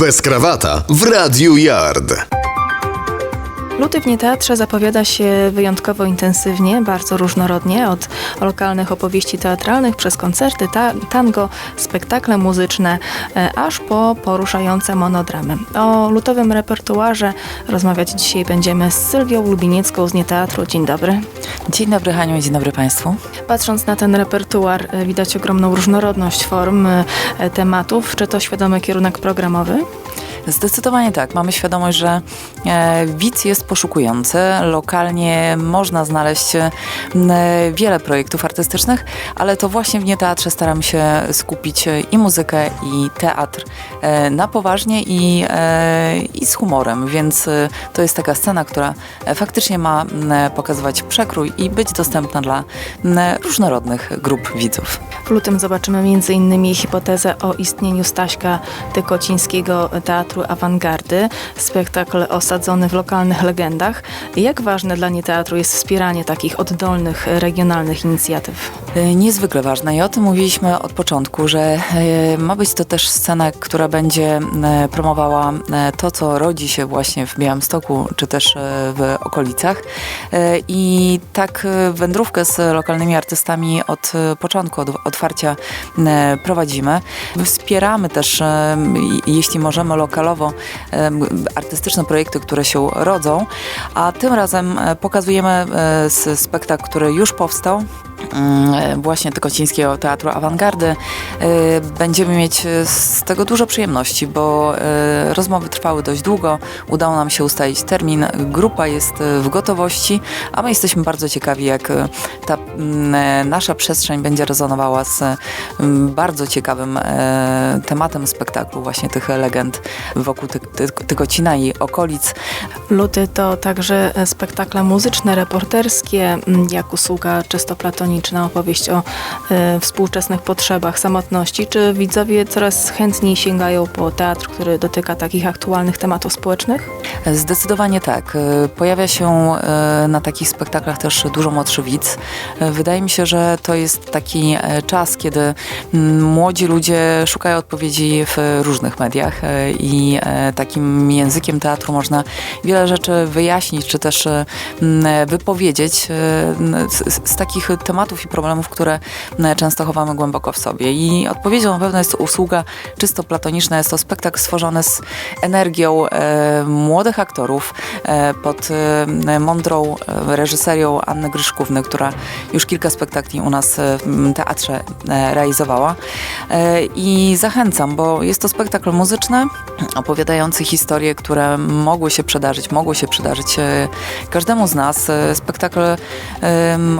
Bez krawata w Radiu Yard. Luty w Nieteatrze zapowiada się wyjątkowo intensywnie, bardzo różnorodnie, od lokalnych opowieści teatralnych przez koncerty, ta tango, spektakle muzyczne, e, aż po poruszające monodramy. O lutowym repertuarze rozmawiać dzisiaj będziemy z Sylwią Lubiniecką z Nieteatru. Dzień dobry. Dzień dobry Haniu, dzień dobry Państwu. Patrząc na ten repertuar, e, widać ogromną różnorodność form, e, tematów. Czy to świadomy kierunek programowy? Zdecydowanie tak. Mamy świadomość, że e, widz jest poszukujący. Lokalnie można znaleźć e, wiele projektów artystycznych, ale to właśnie w Nieteatrze staramy się skupić e, i muzykę, i teatr na poważnie i, i z humorem, więc to jest taka scena, która faktycznie ma pokazywać przekrój i być dostępna dla różnorodnych grup widzów. W lutym zobaczymy m.in. hipotezę o istnieniu Staśka Tykocińskiego Teatru Awangardy, spektakl osadzony w lokalnych legendach. Jak ważne dla nieteatru jest wspieranie takich oddolnych, regionalnych inicjatyw? E, Niezwykle ważne i o tym mówiliśmy od początku, że e, ma być to też scena, która będzie e, promowała to, co rodzi się właśnie w Białymstoku, czy też w okolicach. I tak wędrówkę z lokalnymi artystami od początku, od otwarcia prowadzimy. Wspieramy też, jeśli możemy, lokalowo artystyczne projekty, które się rodzą, a tym razem pokazujemy spektakl, który już powstał, właśnie Tykocińskiego Teatru Awangardy. E, Będziemy mieć e, z tego dużo przyjemności, bo e, rozmowy trwały dość długo. Udało nam się ustalić termin. Grupa jest e, w gotowości, a my jesteśmy bardzo ciekawi, jak e, ta mm, e, nasza przestrzeń będzie rezonowała z mm, bardzo ciekawym e, tematem spektaklu, właśnie tych legend wokół Ty- Ty- Tykocina i okolic. Luty to także e, spektakle muzyczne, reporterskie, jak usługa czysto platoniczna, opowieść o e, współczesnych potrzebach, samotności. Czy widzowie coraz chętniej sięgają po teatr, który dotyka takich aktualnych tematów społecznych? Zdecydowanie tak. E, Pojawia się e, na takich spektaklach też dużo młodszy widz. Wydaje mi się, że to jest taki czas, kiedy mm, młodzi ludzie szukają odpowiedzi w różnych mediach i takim językiem teatru można wiele rzeczy wyjaśnić, czy też wypowiedzieć z, z takich tematów i problemów, które m, często chowamy głęboko w sobie. I odpowiedzią na pewno jest usługa czysto platoniczna. Jest to spektakl stworzony z energią e, młodych aktorów e, pod e, mądrą e, reżyserią Anny Gryszkówny, która już kilka spektakli u nas e, w teatrze e, realizowała. E, I zachęcam, bo jest to spektakl muzyczny, opowiadający historie, które mogły się przydarzyć, mogły się przydarzyć e, każdemu z nas. E, Spektakl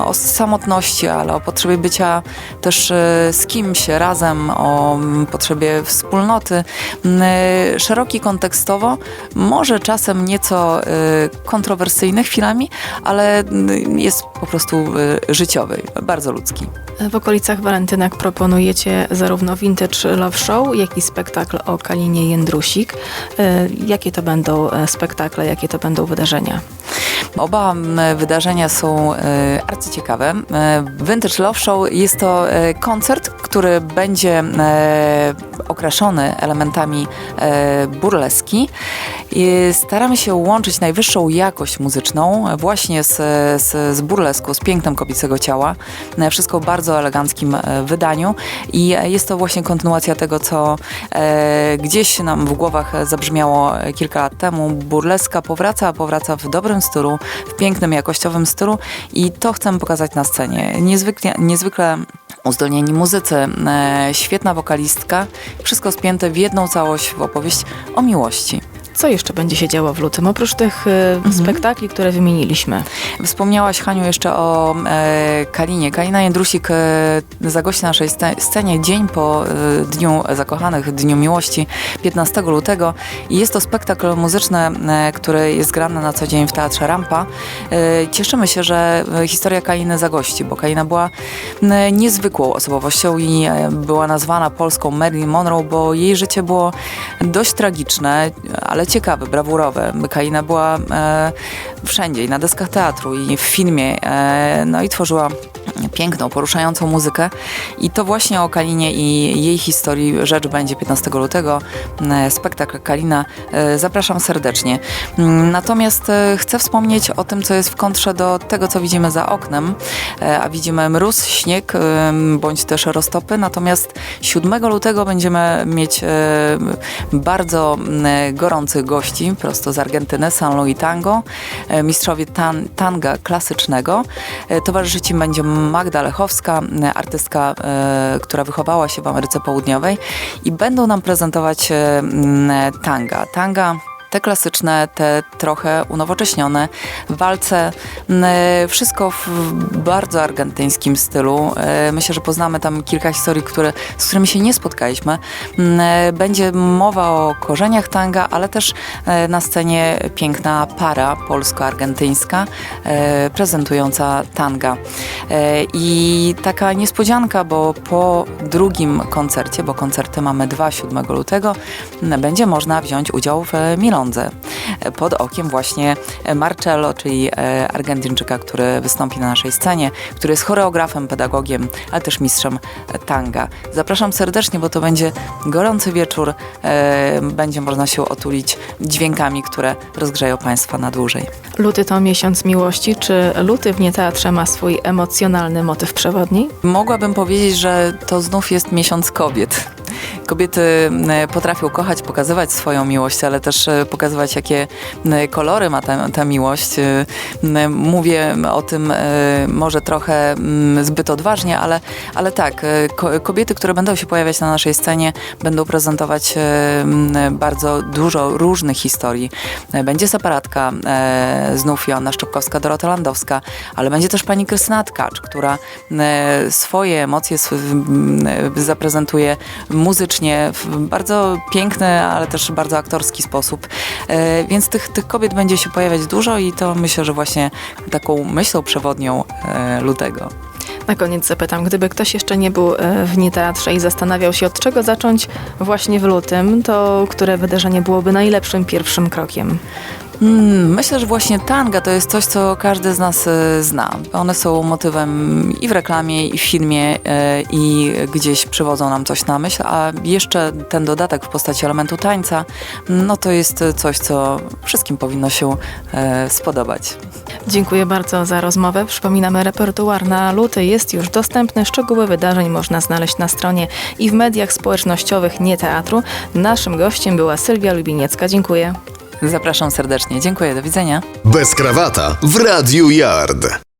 o samotności, ale o potrzebie bycia też e, z kimś razem, o potrzebie wspólnoty. E, Szeroki kontekstowo, może czasem nieco e, kontrowersyjny chwilami, ale jest po prostu życiowy, bardzo ludzki. W okolicach Walentynek proponujecie zarówno Vintage Love Show, jak i spektakl o Kalinie Jędrusik. Jakie to będą spektakle, jakie to będą wydarzenia? Oba m, wydarzenia są e, arcyciekawe. E, Vintage Love Show jest to e, koncert, który będzie okraszony elementami burleski. Staramy się łączyć najwyższą jakość muzyczną właśnie z, z, z burlesku, z pięknem kobiecego ciała. Wszystko w bardzo eleganckim wydaniu i jest to właśnie kontynuacja tego, co gdzieś nam w głowach zabrzmiało kilka lat temu. Burleska powraca, powraca w dobrym stylu, w pięknym, jakościowym stylu i to chcemy pokazać na scenie. Niezwykle, niezwykle uzdolnieni muzycy, e, świetna wokalistka, wszystko spięte w jedną całość, w opowieść o miłości. Co jeszcze będzie się działo w lutym, oprócz tych e, spektakli, które wymieniliśmy? Wspomniałaś, Haniu, jeszcze o e, Kalinie. Kalina Jędrusik e, zagości na naszej sce- scenie dzień po e, Dniu Zakochanych, Dniu Miłości, 15 lutego. I jest to spektakl muzyczny, e, który jest grany na co dzień w Teatrze Rampa. E, cieszymy się, że e, historia Kaliny zagości, bo Kalina była e, niezwykłą osobowością i e, była nazwana polską Marilyn Monroe, bo jej życie było dość tragiczne, ale ciekawe, brawurowe. Kalina była e, wszędzie i na deskach teatru i w filmie, e, no i tworzyła piękną, poruszającą muzykę i to właśnie o Kalinie i jej historii rzecz będzie 15 lutego. E, Spektakl Kalina. E, Zapraszam serdecznie. Mm, Natomiast e, chcę wspomnieć o tym, co jest w kontrze do tego, co widzimy za oknem, a widzimy mróz, śnieg bądź też roztopy. Natomiast 7 lutego będziemy mieć bardzo mm, gości prosto z Argentyny, San Luis Tango, e, mistrzowie tan tanga klasycznego. E, Towarzyszyć im będzie Magda Lechowska, e, artystka, która wychowała się w Ameryce Południowej i będą nam prezentować tanga. Tanga te klasyczne, te trochę unowocześnione, walce, wszystko w bardzo argentyńskim stylu. E, Myślę, że poznamy tam kilka historii, które, z którymi się nie spotkaliśmy. E, Będzie mowa o korzeniach tanga, ale też e, na scenie piękna para polsko-argentyńska prezentująca tanga. I taka niespodzianka, bo po drugim koncercie, bo koncerty mamy dwa 7 lutego, będzie można wziąć udział w e, Milądze e, pod okiem właśnie Marcello, czyli e, Argentyńczyka, który wystąpi na naszej scenie, który jest choreografem, pedagogiem, ale też mistrzem tanga. Zapraszam serdecznie, bo to będzie gorący wieczór, e, będzie można się otulić dźwiękami, które rozgrzeją Państwa na dłużej. Luty to miesiąc miłości. Czy luty w nieteatrze ma swój emocjonalny motyw przewodni? Mogłabym powiedzieć, że to znów jest miesiąc kobiet. Kobiety m, potrafią kochać, pokazywać swoją miłość, ale też e, pokazywać, jakie m, kolory ma ta, ta miłość. E, Mówię o tym e, może trochę zbyt odważnie, ale, ale tak, e, ko- kobiety, które będą się pojawiać na naszej scenie, będą prezentować e, bardzo dużo różnych historii. E, Będzie separatka, e, znów Joanna Szczepkowska, Dorota Landowska, ale będzie też pani Krystyna Tkacz, która e, swoje emocje e, zaprezentuje muzycznie w bardzo piękny, ale też bardzo aktorski sposób. E, Więc tych, tych kobiet będzie się pojawiać dużo i to myślę, że właśnie taką myślą przewodnią e, lutego. Na koniec zapytam, gdyby ktoś jeszcze nie był e, w nieteatrze i zastanawiał się, od czego zacząć właśnie w lutym, to które wydarzenie byłoby najlepszym pierwszym krokiem? Mm, myślę, że właśnie tanga to jest coś, co każdy z nas e, zna. One są motywem i w reklamie, i w filmie, e, i gdzieś przywodzą nam coś na myśl, a jeszcze ten dodatek w postaci elementu tańca, no to jest coś, co wszystkim powinno się e, spodobać. Dziękuję bardzo za rozmowę. Przypominamy, repertuar na luty jest już dostępny. Szczegóły wydarzeń można znaleźć na stronie i w mediach społecznościowych Nie Teatru. Naszym gościem była Sylwia Lubiniecka. Dziękuję. Zapraszam serdecznie. Dziękuję. Do widzenia. Bez krawata w Radiu Yard.